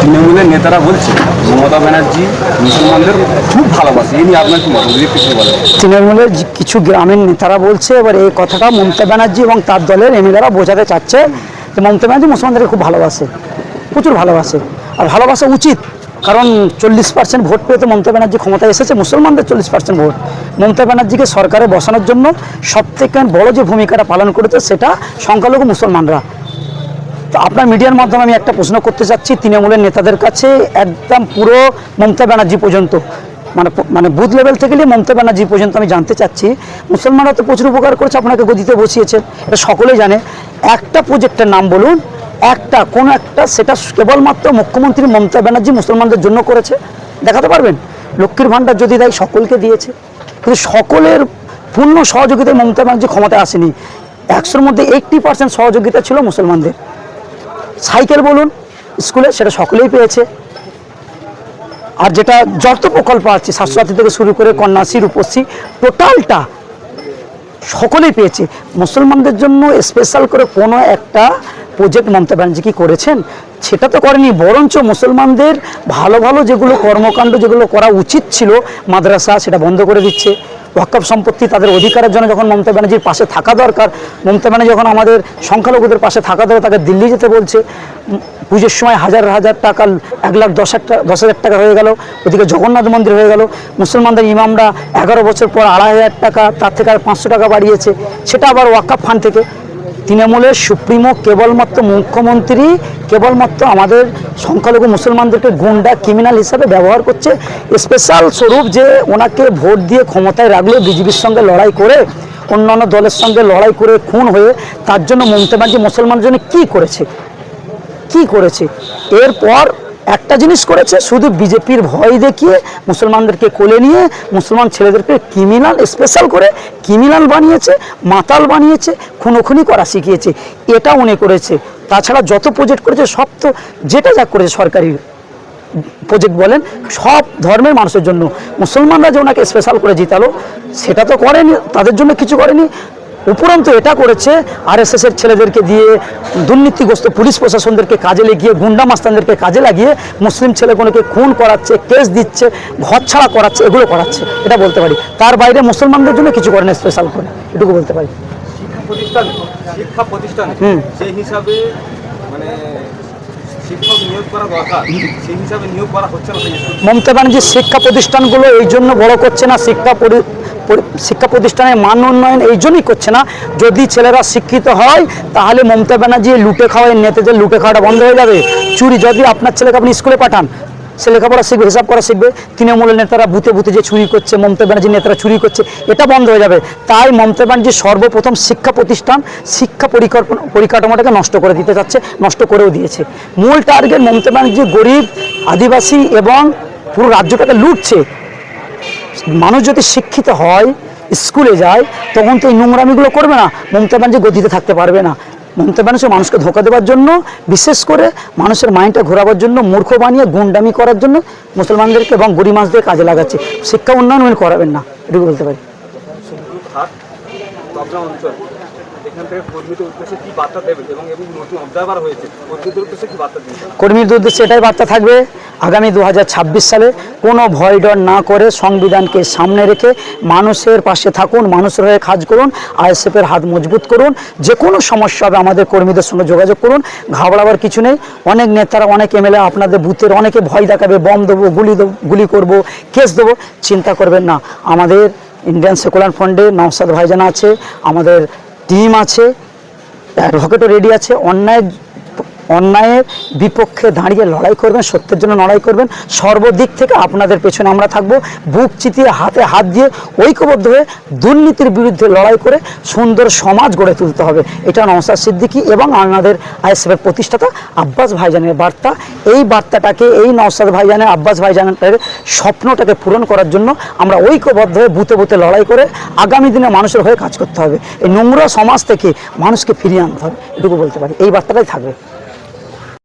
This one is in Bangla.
তৃণমূলের নেতারা বলছে, মমতা ব্যানার্জি মুসলমানদের খুব ভালোবাসে। এই নিয়ে আপনার কি মত কিছু বলেন। তৃণমূলের কিছু গ্রামের নেতারা বলছে, এবার এই কথাটা মমতা ব্যানার্জি এবং তার দলের এমএলএরা বোঝাতে চাচ্ছে যে মমতা ব্যানার্জি মুসলমানদেরকে খুব ভালোবাসে, প্রচুর ভালোবাসে। আর ভালোবাসা উচিত, কারণ চল্লিশ পার্সেন্ট ভোট পেয়ে তো মমতা ব্যানার্জি ক্ষমতায় এসেছে, মুসলমানদের চল্লিশ পার্সেন্ট ভোট। মমতা ব্যানার্জিকে সরকারে বসানোর জন্য সবথেকে বড় যে ভূমিকাটা পালন করেছে, সেটা সংখ্যালঘু মুসলমানরা। তো আপনার মিডিয়ার মাধ্যমে আমি একটা প্রশ্ন করতে চাচ্ছি, তৃণমূলের নেতাদের কাছে একদম পুরো মমতা ব্যানার্জি পর্যন্ত মানে মানে বুথ লেভেল থেকে নিয়ে মমতা ব্যানার্জি পর্যন্ত আমি জানতে চাচ্ছি। মুসলমানরা তো প্রচুর উপকার করেছে, আপনাকে গদিতে বসিয়েছে, এটা সকলেই জানে। একটা প্রজেক্টের নাম বলুন, একটা, কোন একটা, সেটা কেবলমাত্র মুখ্যমন্ত্রী মমতা ব্যানার্জি মুসলমানদের জন্য করেছে। দেখাতে পারবেন? লক্ষ্মীর ভাণ্ডার যদি দেয় সকলকে দিয়েছে, কিন্তু সকলের পূর্ণ সহযোগিতায় মমতা ব্যানার্জি ক্ষমতায় আসেনি। একশোর মধ্যে এইট্টি পার্সেন্ট সহযোগিতা ছিল মুসলমানদের। সাইকেল বলুন, স্কুলে সেটা সকলেই পেয়েছে। আর যেটা যত প্রকল্প আছে স্বাস্থ্যসাথী থেকে শুরু করে কন্যাশ্রী, রূপশ্রী, টোটালটা সকলেই পেয়েছে। মুসলমানদের জন্য স্পেশাল করে কোনো একটা প্রজেক্ট মমতা ব্যানার্জি কি করেছেন? সেটা তো করেনি, বরঞ্চ মুসলমানদের ভালো ভালো যেগুলো কর্মকাণ্ড যেগুলো করা উচিত ছিল, মাদ্রাসা সেটা বন্ধ করে দিচ্ছে। ওয়াকফ সম্পত্তি তাদের অধিকারের জন্য যখন মমতা ব্যানার্জির পাশে থাকা দরকার, মমতা ব্যানার্জি যখন আমাদের সংখ্যালঘুদের পাশে থাকা দরকার, তাকে দিল্লি যেতে বলছে পুজোর সময় হাজার হাজার টাকা, এক লাখ দশ হাজার দশ হাজার টাকা হয়ে গেল, ওদিকে জগন্নাথ মন্দির হয়ে গেল, মুসলমানদের ইমামরা এগারো বছর পর আড়াই হাজার টাকা, তার থেকে আর পাঁচশো টাকা বাড়িয়েছে, সেটা আবার ওয়াকফ ফান্ড থেকে। তৃণমূলের সুপ্রিমো কেবলমাত্র মুখ্যমন্ত্রী, কেবলমাত্র আমাদের সংখ্যালঘু মুসলমানদেরকে গুন্ডা ক্রিমিনাল হিসাবে ব্যবহার করছে। স্পেশাল স্বরূপ যে ওনাকে ভোট দিয়ে ক্ষমতায় রাখলেও বিজেপির সঙ্গে লড়াই করে, অন্যান্য দলের সঙ্গে লড়াই করে খুন হয়ে, তার জন্য মমতা ব্যানার্জি মুসলমানের জন্য কী করেছে? কি করেছে? এরপর একটা জিনিস করেছে, শুধু বিজেপির ভয় দেখিয়ে মুসলমানদেরকে কোলে নিয়ে মুসলমান ছেলেদেরকে ক্রিমিনাল স্পেশাল করে ক্রিমিনাল বানিয়েছে, মাতাল বানিয়েছে, খুনোখুনি করা শিখিয়েছে। এটা উনি করেছে। তাছাড়া যত প্রজেক্ট করেছে, সব তো যেটা যা করেছে সরকারি প্রজেক্ট বলেন, সব ধর্মের মানুষের জন্য। মুসলমানরা যে ওনাকে স্পেশাল করে জিতালো, সেটা তো করেনি, তাদের জন্য কিছু করেনি। উপরন্তু এটা করেছে আরএসএস এর ছেলেদেরকে দিয়ে দুর্নীতিগ্রস্ত পুলিশ প্রশাসনদেরকে কাজে লাগিয়ে গুন্ডা মাস্তানদেরকে কাজে লাগিয়ে মুসলিম ছেলেগুলোকে খুন করাচ্ছে কেস দিচ্ছে ঘর ছাড়া করাচ্ছে এগুলো করাচ্ছে। এটা বলতে পারি। তার বাইরে মুসলমানদের জন্য কিছু করে করেন স্পেশাল করে। এটুকু বলতে পারি। প্রতিষ্ঠান শিক্ষা প্রতিষ্ঠান সেই হিসাবে মানে শিক্ষক নিয়োগ করা দরকার। সেই হিসাবে নিয়োগ করা হচ্ছে না মমতা ব্যানার্জির শিক্ষা প্রতিষ্ঠানগুলো এই জন্য বড় করছে না? শিক্ষা শিক্ষা প্রতিষ্ঠানের মান উন্নয়ন এই জন্যই করছে না। যদি ছেলেরা শিক্ষিত হয়, তাহলে মমতা ব্যানার্জি লুটে খাওয়া এই নেতাদের লুটে খাওয়াটা বন্ধ হয়ে যাবে। চুরি যদি আপনার ছেলেকে আপনি স্কুলে পাঠান, সে লেখাপড়া শিখবে, হিসাব করা শিখবে, তৃণমূলের নেতারা বুথে বুথে যে চুরি করছে, মমতা ব্যানার্জির নেতারা চুরি করছে, এটা বন্ধ হয়ে যাবে। তাই মমতা ব্যানার্জি সর্বপ্রথম শিক্ষা প্রতিষ্ঠান শিক্ষা পরিকল্পনা, পরিকাঠামোটাকে নষ্ট করে দিতে চাচ্ছে, নষ্ট করেও দিয়েছে। মূল টার্গেট মমতা ব্যানার্জি গরিব, আদিবাসী এবং পুরো রাজ্যটাকে লুটছে। মানুষ যদি শিক্ষিত হয়, স্কুলে যায়, তখন তো এই নোংরামিগুলো করবে না। মমতা ব্যানার্জি গতিতে থাকতে পারবে না। মমতা ব্যানার্জি মানুষকে ধোকা দেওয়ার জন্য, বিশেষ করে মানুষের মাইন্ডটা ঘোরাবার জন্য, মূর্খ বানিয়ে, গুন্ডামি করার জন্য মুসলমানদেরকে এবং গরিব মানুষদের কাজে লাগাচ্ছে। শিক্ষা উন্নয়ন উনি করাবেন না, এটুকু বলতে পারি। কর্মীদের উদ্দেশ্যে এটাই বার্তা থাকবে, আগামী দু হাজার ছাব্বিশ সালে কোনো ভয় ডর না করে সংবিধানকে সামনে রেখে মানুষের পাশে থাকুন, মানুষের হয়ে কাজ করুন আইএসএফের হাত মজবুত করুন যে কোনো সমস্যা হবে আমাদের কর্মীদের সঙ্গে যোগাযোগ করুন, ঘাবড়াবার কিছু নেই। অনেক নেতারা, অনেক এমএলএ আপনাদের বুথের অনেকে ভয় দেখাবে, বম দেবো, গুলি গুলি করব, কেস দেবো, চিন্তা করবেন না। আমাদের ইন্ডিয়ান সেকুলার ফান্ডে নওসাদ ভাইজান আছে, আমাদের টিম আছে অ্যাডভোকেটও রেডি আছে অন্যায় অন্যায়ের বিপক্ষে দাঁড়িয়ে লড়াই করবেন, সত্যের জন্য লড়াই করবেন। সর্বদিক থেকে আপনাদের পেছনে আমরা থাকব। বুক চিতিয়ে হাতে হাত দিয়ে ঐক্যবদ্ধ হয়ে দুর্নীতির বিরুদ্ধে লড়াই করে সুন্দর সমাজ গড়ে তুলতে হবে। এটা নওসাদ সিদ্দিকী এবং আমাদের আইএসএফের প্রতিষ্ঠাতা আব্বাস ভাইজানের বার্তা। এই বার্তাটাকে, এই নওসাদ ভাইজানের, আব্বাস ভাইজানের স্বপ্নটাকে পূরণ করার জন্য আমরা ঐক্যবদ্ধ হয়ে বুথে বুথে লড়াই করে আগামী দিনে মানুষের হয়ে কাজ করতে হবে। এই নোংরা সমাজ থেকে মানুষকে ফিরিয়ে আনতে হবে। এটুকু বলতে পারি। এই বার্তাটাই থাকবে।